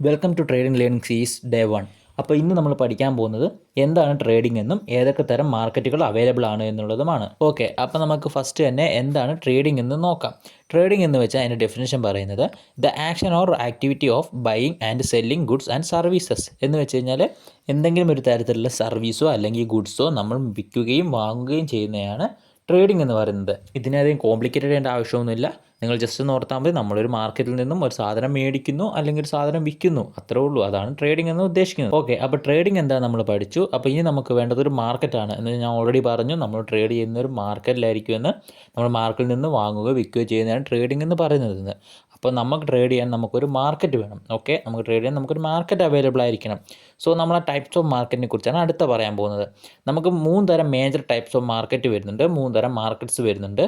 Welcome to trading learning സീസ് day one അപ്പോൾ ഇന്ന് നമ്മൾ പഠിക്കാൻ പോകുന്നത് എന്താണ് ട്രേഡിംഗ് എന്നും ഏതൊക്കെ തരം മാർക്കറ്റുകൾ അവൈലബിൾ ആണ് എന്നുള്ളതുമാണ്. ഓക്കെ അപ്പോൾ നമുക്ക് ഫസ്റ്റ് തന്നെ എന്താണ് ട്രേഡിംഗ് എന്ന് നോക്കാം. ട്രേഡിംഗ് എന്ന് വെച്ചാൽ അതിന്റെ ഡെഫിനേഷൻ പറയുന്നത് the action or activity of buying and selling goods and services എന്ന് വെച്ച് കഴിഞ്ഞാൽ എന്തെങ്കിലും ഒരു തരത്തിലുള്ള സർവീസോ അല്ലെങ്കിൽ ഗുഡ്സോ നമ്മൾ വിൽക്കുകയും വാങ്ങുകയും ചെയ്യുന്നതാണ് ട്രേഡിംഗ് എന്ന് പറയുന്നത്. ഇതിനധികം കോംപ്ലിക്കേറ്റഡ് ചെയ്യേണ്ട ആവശ്യമൊന്നുമില്ല. നിങ്ങൾ ജസ്റ്റ് ഒന്ന് ഓർത്താൽ മതി. നമ്മളൊരു മാർക്കറ്റിൽ നിന്നും ഒരു സാധനം മേടിക്കുന്നു അല്ലെങ്കിൽ ഒരു സാധനം വിൽക്കുന്നു. അത്രേ ഉള്ളൂ. അതാണ് ട്രേഡിംഗ് എന്ന് ഉദ്ദേശിക്കുന്നത്. ഓക്കെ അപ്പോൾ ട്രേഡിംഗ് എന്താ നമ്മൾ പഠിച്ചു. അപ്പോൾ ഇനി നമുക്ക് വേണ്ടത് ഒരു മാർക്കറ്റാണ് എന്ന് ഞാൻ ഓൾറെഡി പറഞ്ഞു. നമ്മൾ ട്രേഡ് ചെയ്യുന്ന ഒരു മാർക്കറ്റിലായിരിക്കുമെന്ന് നമ്മൾ മാർക്കറ്റിൽ നിന്ന് വാങ്ങുകയോ വിൽക്കുകയോ ചെയ്യുന്നതാണ് ട്രേഡിംഗ് എന്ന് പറയുന്നത്. അപ്പോൾ നമുക്ക് ട്രേഡ് ചെയ്യാൻ നമുക്കൊരു മാർക്കറ്റ് വേണം. ഓക്കെ നമുക്ക് ട്രേഡ് ചെയ്യാൻ നമുക്കൊരു മാർക്കറ്റ് അവൈലബിൾ ആയിരിക്കണം. സോ നമ്മൾ ആ ടൈപ്സ് ഓഫ് മാർക്കറ്റിനെ കുറിച്ചാണ് അടുത്ത പറയാൻ പോകുന്നത്. നമുക്ക് മൂന്ന് തരം മേജർ ടൈപ്സ് ഓഫ് മാർക്കറ്റ് വരുന്നുണ്ട്. മൂന്ന് തരം മാർക്കറ്റ്സ് വരുന്നുണ്ട്.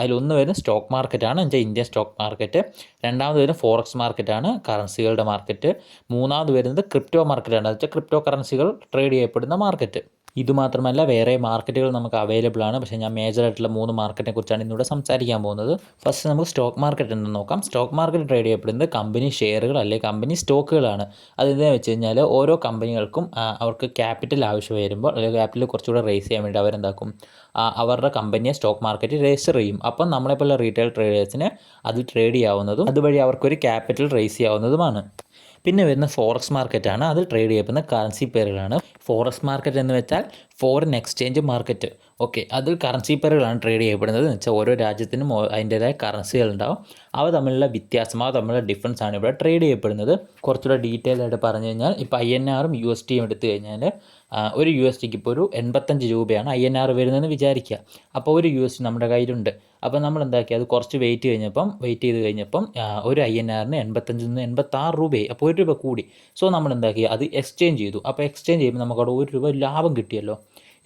അതിലൊന്ന് വരുന്നത് സ്റ്റോക്ക് മാർക്കറ്റാണ് എന്നുവെച്ചാൽ ഇന്ത്യൻ സ്റ്റോക്ക് മാർക്കറ്റ് രണ്ടാമത് വരുന്നത് ഫോറക്സ് മാർക്കറ്റാണ് കറൻസികളുടെ മാർക്കറ്റ് മൂന്നാമത് വരുന്നത് ക്രിപ്റ്റോ മാർക്കറ്റാണ് എന്ന് വെച്ചാൽ ക്രിപ്റ്റോ കറൻസികൾ ട്രേഡ് ചെയ്യപ്പെടുന്ന മാർക്കറ്റ് ഇതുമാത്രമല്ല വേറെ മാർക്കറ്റുകൾ നമുക്ക് അവൈലബിൾ ആണ്. പക്ഷേ ഞാൻ മേജർ ആയിട്ടുള്ള മൂന്ന് മാർക്കറ്റിനെ കുറിച്ചാണ് ഇന്നിവിടെ സംസാരിക്കാൻ പോകുന്നത്. ഫസ്റ്റ് നമുക്ക് സ്റ്റോക്ക് മാർക്കറ്റ് എന്ന് നോക്കാം. സ്റ്റോക്ക് മാർക്കറ്റ് ട്രേഡ് ചെയ്യപ്പെടുന്നത് കമ്പനി ഷെയറുകൾ അല്ലെങ്കിൽ കമ്പനി സ്റ്റോക്കുകളാണ് അതെന്താണെന്ന് വെച്ച് കഴിഞ്ഞാൽ ഓരോ കമ്പനികൾക്കും അവർക്ക് ക്യാപിറ്റൽ ആവശ്യം വരുമ്പോൾ അല്ലെങ്കിൽ ക്യാപിറ്റൽ കുറച്ചുകൂടെ റേസ് ചെയ്യാൻ വേണ്ടി അവരെന്താക്കും? അവരുടെ കമ്പനിയെ സ്റ്റോക്ക് മാർക്കറ്റിൽ രജിസ്റ്റർ ചെയ്യും. അപ്പം നമ്മളെപ്പോലുള്ള റീറ്റെയിൽ ട്രേഡേഴ്സിന് അത് ട്രേഡ് ചെയ്യാവുന്നതും അതുവഴി അവർക്കൊരു ക്യാപിറ്റൽ റേസ് ചെയ്യാവുന്നതുമാണ്. പിന്നെ വരുന്ന ഫോറക്സ് മാർക്കറ്റാണ് അത് ട്രേഡ് ചെയ്യപ്പെടുന്ന കറൻസി പേരുകളാണ്. ഫോറക്സ് മാർക്കറ്റ് എന്ന് വെച്ചാൽ ഫോറിൻ എക്സ്ചേഞ്ച് മാർക്കറ്റ് ഓക്കെ അതിൽ കറൻസി പേരുകളാണ് ട്രേഡ് ചെയ്യപ്പെടുന്നത്. എന്ന് വെച്ചാൽ ഓരോ രാജ്യത്തിനും അതിന്റെതായ ഉണ്ടാവും അവ തമ്മിലുള്ള വ്യത്യാസം അവ തമ്മിലുള്ള ഡിഫറൻസ് ആണ് ഇവിടെ ട്രേഡ് ചെയ്യപ്പെടുന്നത്. കുറച്ചുകൂടെ ഡീറ്റെയിൽ ആയിട്ട് പറഞ്ഞു കഴിഞ്ഞാൽ ഇപ്പോൾ ഐ എൻ ആറും യു എസ് ടിയും എടുത്തു കഴിഞ്ഞാൽ ഒരു യു എസ് ടിക്ക് ഇപ്പോൾ ഒരു എൺപത്തഞ്ച് രൂപയാണ് ഐ എൻ ആർ വരുന്നതെന്ന് വിചാരിക്കുക. അപ്പോൾ ഒരു യു എസ് ടി നമ്മുടെ കയ്യിലുണ്ട്. അപ്പോൾ നമ്മൾ എന്താക്കി? അത് കുറച്ച് വെയിറ്റ് കഴിഞ്ഞപ്പം വെയിറ്റ് ചെയ്ത് കഴിഞ്ഞപ്പം ഒരു ഐ എൻ ആറിന് എൺപത്തഞ്ചിൽ നിന്ന് എൺപത്താറ് രൂപയായി. അപ്പോൾ ഒരു രൂപ കൂടി. സോ നമ്മൾ എന്താക്കി? അത് എക്സ്ചേഞ്ച് ചെയ്തു. അപ്പോൾ എക്സ്ചേഞ്ച് ചെയ്യുമ്പോൾ നമുക്ക് അവിടെ ഒരു രൂപ ലാഭം കിട്ടിയല്ലോ.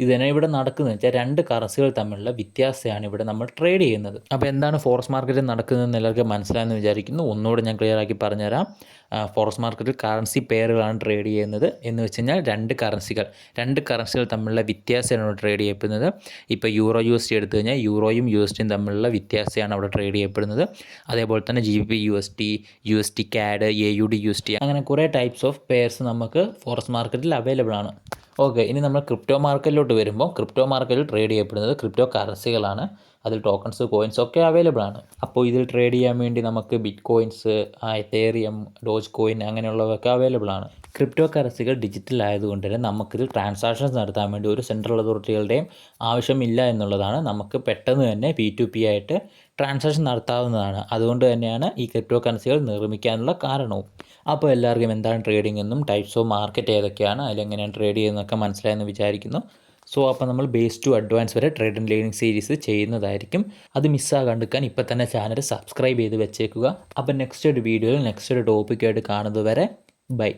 ഇത് തന്നെ ഇവിടെ നടക്കുന്നത്? വെച്ചാൽ രണ്ട് കറൻസികൾ തമ്മിലുള്ള വ്യത്യാസമാണ് ഇവിടെ നമ്മൾ ട്രേഡ് ചെയ്യുന്നത്. അപ്പോൾ എന്താണ് ഫോറസ്റ്റ് മാർക്കറ്റിൽ നടക്കുന്നതെന്ന് എല്ലാവർക്കും മനസ്സിലായെന്ന് വിചാരിക്കുന്നു. ഒന്നുകൂടെ ഞാൻ ക്ലിയർ ആക്കി പറഞ്ഞുതരാം. ഫോറസ്റ്റ് മാർക്കറ്റിൽ കറൻസി പെയറുകളാണ് ട്രേഡ് ചെയ്യുന്നത്. എന്ന് വെച്ച് കഴിഞ്ഞാൽ രണ്ട് കറൻസികൾ രണ്ട് കറൻസികൾ തമ്മിലുള്ള വ്യത്യാസമാണ് ട്രേഡ് ചെയ്യപ്പെടുന്നത്. ഇപ്പോൾ യൂറോ യു എസ് ടി എടുത്തു കഴിഞ്ഞാൽ യൂറോയും യു എസ് ടിയും തമ്മിലുള്ള വ്യത്യാസമാണ് അവിടെ ട്രേഡ് ചെയ്യപ്പെടുന്നത്. അതേപോലെ തന്നെ G P U S T U S T CAD A U D U S T അങ്ങനെ കുറേ ടൈപ്സ് ഓഫ് പെയർസ് നമുക്ക് ഫോറസ്റ്റ് മാർക്കറ്റിൽ അവൈലബിൾ ആണ്. ഓക്കെ ഇനി നമ്മൾ ക്രിപ്റ്റോ മാർക്കറ്റിലോട്ട് വരുമ്പോൾ ക്രിപ്റ്റോ മാർക്കറ്റിൽ ട്രേഡ് ചെയ്യപ്പെടുന്നത് ക്രിപ്റ്റോ കറൻസികളാണ്. അതിൽ ടോക്കൺസ് കോയിൻസ് ഒക്കെ അവൈലബിൾ ആണ്. അപ്പോൾ ഇതിൽ ട്രേഡ് ചെയ്യാൻ വേണ്ടി നമുക്ക് bit coins ethereum doge coin അങ്ങനെയുള്ളതൊക്കെ അവൈലബിൾ ആണ്. ക്രിപ്റ്റോ കറൻസികൾ ഡിജിറ്റൽ ആയതുകൊണ്ട് തന്നെ നമുക്കിത് ട്രാൻസാക്ഷൻസ് നടത്താൻ വേണ്ടി ഒരു സെൻട്രൽ അതോറിറ്റികളുടെയും ആവശ്യമില്ല എന്നുള്ളതാണ്. നമുക്ക് പെട്ടെന്ന് തന്നെ പി ടു പി ആയിട്ട് ട്രാൻസാക്ഷൻ നടത്താവുന്നതാണ്. അതുകൊണ്ട് തന്നെയാണ് ഈ ക്രിപ്റ്റോ കറൻസികൾ നിർമ്മിക്കാനുള്ള കാരണവും. അപ്പോൾ എല്ലാവർക്കും എന്താണ് ട്രേഡിംഗ് എന്നും ടൈപ്സ് ഓഫ് മാർക്കറ്റ് ഏതൊക്കെയാണ് അതിലെങ്ങനെയാണ് ട്രേഡ് ചെയ്യുന്നതൊക്കെ മനസ്സിലായെന്ന് വിചാരിക്കുന്നു. സോ അപ്പോൾ നമ്മൾ ബേസ് ടു അഡ്വാൻസ് വരെ ട്രേഡ് ആൻഡ് ലേണിംഗ് സീരീസ് ചെയ്യുന്നതായിരിക്കും. അത് മിസ്സാകാണ്ടിരിക്കാൻ ഇപ്പം തന്നെ ചാനൽ സബ്സ്ക്രൈബ് ചെയ്ത് വെച്ചേക്കുക. അപ്പം നെക്സ്റ്റ് ഒരു വീഡിയോയിൽ നെക്സ്റ്റ് ഒരു ടോപ്പിക്കായിട്ട് കാണുന്നത് വരെ ബൈ